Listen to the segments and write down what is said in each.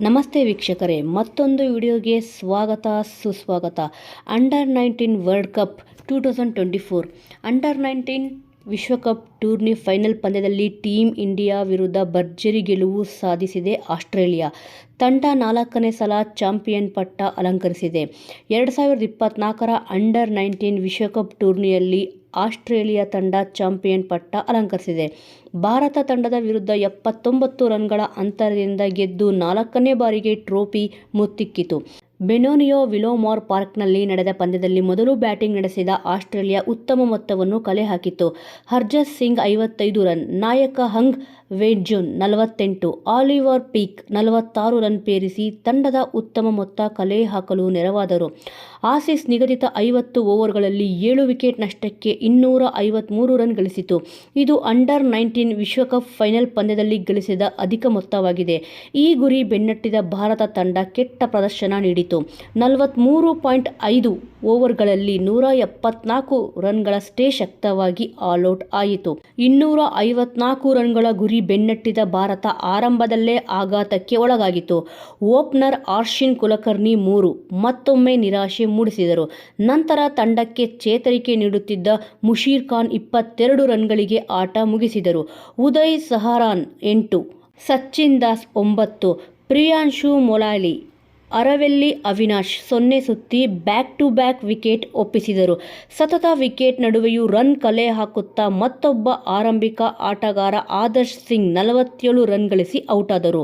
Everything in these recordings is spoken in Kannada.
ನಮಸ್ತೆ ವೀಕ್ಷಕರೇ, ಮತ್ತೊಂದು ವಿಡಿಯೋಗೆ ಸ್ವಾಗತ, ಸುಸ್ವಾಗತ. Under nineteen world cup two thousand twenty four under nineteen ವಿಶ್ವಕಪ್ ಟೂರ್ನಿ ಫೈನಲ್ ಪಂದ್ಯದಲ್ಲಿ ಟೀಮ್ ಇಂಡಿಯಾ ವಿರುದ್ಧ ಭರ್ಜರಿ ಗೆಲುವು ಸಾಧಿಸಿದೆ ಆಸ್ಟ್ರೇಲಿಯಾ. ತಂಡ ನಾಲ್ಕನೇ ಸಲ ಚಾಂಪಿಯನ್ ಪಟ್ಟ ಅಲಂಕರಿಸಿದೆ. ಎರಡು ಸಾವಿರದ ಇಪ್ಪತ್ತ್ನಾಲ್ಕರ ಅಂಡರ್ ನೈನ್ಟೀನ್ ವಿಶ್ವಕಪ್ ಟೂರ್ನಿಯಲ್ಲಿ ಆಸ್ಟ್ರೇಲಿಯಾ ತಂಡ ಚಾಂಪಿಯನ್ ಪಟ್ಟ ಅಲಂಕರಿಸಿದೆ. ಭಾರತ ತಂಡದ ವಿರುದ್ಧ ಎಪ್ಪತ್ತೊಂಬತ್ತು ರನ್ಗಳ ಅಂತರದಿಂದ ಗೆದ್ದು ನಾಲ್ಕನೇ ಬಾರಿಗೆ ಟ್ರೋಫಿ ಮುತ್ತಿಕ್ಕಿತು. ಬೆನೋನಿಯೋ ವಿಲೋಮಾರ್ ಪಾರ್ಕ್ನಲ್ಲಿ ನಡೆದ ಪಂದ್ಯದಲ್ಲಿ ಮೊದಲು ಬ್ಯಾಟಿಂಗ್ ನಡೆಸಿದ ಆಸ್ಟ್ರೇಲಿಯಾ ಉತ್ತಮ ಮೊತ್ತವನ್ನು ಕಲೆ ಹಾಕಿತು ಹರ್ಜತ್ ಸಿಂಗ್ ಐವತ್ತೈದು ರನ್, ನಾಯಕ ಹಂಗ್ ವೆಂಜುನ್ ನಲವತ್ತೆಂಟು, ಆಲಿವರ್ ಪೀಕ್ ನಲವತ್ತಾರು ರನ್ ಪೇರಿಸಿ ತಂಡದ ಉತ್ತಮ ಮೊತ್ತ ಕಲೆ ಹಾಕಲು ನೆರವಾದರು. ಆಸೀಸ್ ನಿಗದಿತ ಐವತ್ತು ಓವರ್ಗಳಲ್ಲಿ ಏಳು ವಿಕೆಟ್ ನಷ್ಟಕ್ಕೆ ಇನ್ನೂರ ಐವತ್ಮೂರು ರನ್ ಗಳಿಸಿತು. ಇದು ಅಂಡರ್ ನೈನ್ಟೀನ್ ವಿಶ್ವಕಪ್ ಫೈನಲ್ ಪಂದ್ಯದಲ್ಲಿ ಗಳಿಸಿದ ಅಧಿಕ ಮೊತ್ತವಾಗಿದೆ. ಈ ಗುರಿ ಬೆನ್ನಟ್ಟಿದ ಭಾರತ ತಂಡ ಕೆಟ್ಟ ಪ್ರದರ್ಶನ ನೀಡಿತು. ನಲವತ್ತ್ಮೂರು ಪಾಯಿಂಟ್ ಐದು ಓವರ್ಗಳಲ್ಲಿ ನೂರ ಎಪ್ಪತ್ನಾಲ್ಕು ರನ್ಗಳಷ್ಟೇ ಶಕ್ತವಾಗಿ ಆಲ್ಔಟ್ ಆಯಿತು. ಇನ್ನೂರ ಐವತ್ನಾಲ್ಕು ರನ್ಗಳ ಗುರಿ ಬೆನ್ನಟ್ಟಿದ ಭಾರತ ಆರಂಭದಲ್ಲೇ ಆಘಾತಕ್ಕೆ ಒಳಗಾಗಿತ್ತು. ಓಪನರ್ ಆರ್ಷಿನ್ ಕುಲಕರ್ಣಿ ಮೂರು ಮತ್ತೊಮ್ಮೆ ನಿರಾಶೆ ಮೂಡಿಸಿದರು. ನಂತರ ತಂಡಕ್ಕೆ ಚೇತರಿಕೆ ನೀಡುತ್ತಿದ್ದ ಮುಷೀರ್ ಖಾನ್ ಇಪ್ಪತ್ತೆರಡು ರನ್ಗಳಿಗೆ ಆಟ ಮುಗಿಸಿದರು. ಉದಯ್ ಸಹರಾನ್ ಎಂಟು, ಸಚಿನ್ ದಾಸ್ ಒಂಬತ್ತು, ಪ್ರಿಯಾಂಶು ಮೊಲಾಲಿ ಅರವೆಲ್ಲಿ ಅವಿನಾಶ್ ಸೊನ್ನೆ ಸುತ್ತಿ ಬ್ಯಾಕ್ ಟು ಬ್ಯಾಕ್ ವಿಕೆಟ್ ಒಪ್ಪಿಸಿದರು. ಸತತ ವಿಕೆಟ್ ನಡುವೆಯೂ ರನ್ ಕಲೆ ಹಾಕುತ್ತಾ ಮತ್ತೊಬ್ಬ ಆರಂಭಿಕ ಆಟಗಾರ ಆದರ್ಶ್ ಸಿಂಗ್ ನಲವತ್ತೇಳು ರನ್ ಗಳಿಸಿ ಔಟಾದರು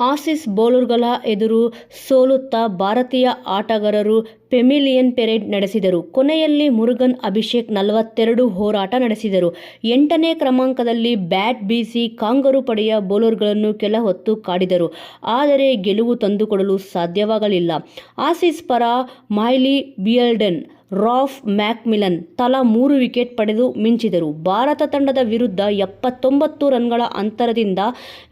ಆಸೀಸ್ ಬೌಲರ್ಗಳ ಎದುರು ಸೋಲುತ್ತಾ ಭಾರತೀಯ ಆಟಗಾರರು ಪೆಮಿಲಿಯನ್ ಪೆರೇಡ್ ನಡೆಸಿದರು. ಕೊನೆಯಲ್ಲಿ ಮುರುಗನ್ ಅಭಿಷೇಕ್ ನಲವತ್ತೆರಡು ಹೋರಾಟ ನಡೆಸಿದರು. ಎಂಟನೇ ಕ್ರಮಾಂಕದಲ್ಲಿ ಬ್ಯಾಟ್ ಬೀಸಿ ಕಾಂಗರು ಪಡೆಯ ಬೌಲರ್ಗಳನ್ನು ಕೆಲ ಹೊತ್ತು ಕಾಡಿದರು. ಆದರೆ ಗೆಲುವು ತಂದುಕೊಡಲು ಸಾಧ್ಯವಾಗಲಿಲ್ಲ. ಆಸೀಸ್ ಪರ ಮೈಲಿ ಬಿಯಲ್ಡನ್ ರಾಫ್ ಮ್ಯಾಕ್ಮಿಲನ್ ತಲಾ ಮೂರು ವಿಕೆಟ್ ಪಡೆದು ಮಿಂಚಿದರು. ಭಾರತ ತಂಡದ ವಿರುದ್ಧ ಎಪ್ಪತ್ತೊಂಬತ್ತು ರನ್ಗಳ ಅಂತರದಿಂದ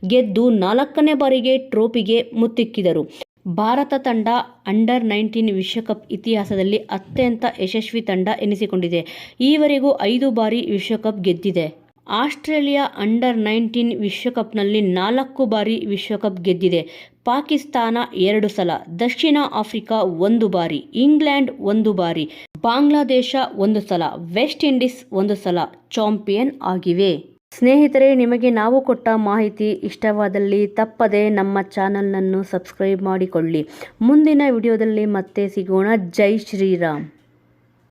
ಗೆದ್ದು ನಾಲ್ಕನೇ ಬಾರಿಗೆ ಟ್ರೋಫಿಗೆ ಮುತ್ತಿಕ್ಕಿದರು. ಭಾರತ ತಂಡ ಅಂಡರ್ ನೈನ್ಟೀನ್ ವಿಶ್ವಕಪ್ ಇತಿಹಾಸದಲ್ಲಿ ಅತ್ಯಂತ ಯಶಸ್ವಿ ತಂಡ ಎನಿಸಿಕೊಂಡಿದೆ. ಈವರೆಗೂ ಐದು ಬಾರಿ ವಿಶ್ವಕಪ್ ಗೆದ್ದಿದೆ. ಆಸ್ಟ್ರೇಲಿಯಾ ಅಂಡರ್ ನೈನ್ಟೀನ್ ವಿಶ್ವಕಪ್ನಲ್ಲಿ ನಾಲ್ಕು ಬಾರಿ ವಿಶ್ವಕಪ್ ಗೆದ್ದಿದೆ. ಪಾಕಿಸ್ತಾನ ಎರಡು ಸಲ, ದಕ್ಷಿಣ ಆಫ್ರಿಕಾ ಒಂದು ಬಾರಿ, ಇಂಗ್ಲೆಂಡ್ ಒಂದು ಬಾರಿ, ಬಾಂಗ್ಲಾದೇಶ ಒಂದು ಸಲ, ವೆಸ್ಟ್ ಇಂಡೀಸ್ ಒಂದು ಸಲ ಚಾಂಪಿಯನ್ ಆಗಿವೆ. ಸ್ನೇಹಿತರೆ, ನಿಮಗೆ ನಾವು ಕೊಟ್ಟ ಮಾಹಿತಿ ಇಷ್ಟವಾದಲ್ಲಿ ತಪ್ಪದೆ ನಮ್ಮ ಚಾನಲ್ನನ್ನು ಸಬ್ಸ್ಕ್ರೈಬ್ ಮಾಡಿಕೊಳ್ಳಿ. ಮುಂದಿನ ವಿಡಿಯೋದಲ್ಲಿ ಮತ್ತೆ ಸಿಗೋಣ. ಜೈ ಶ್ರೀರಾಮ್.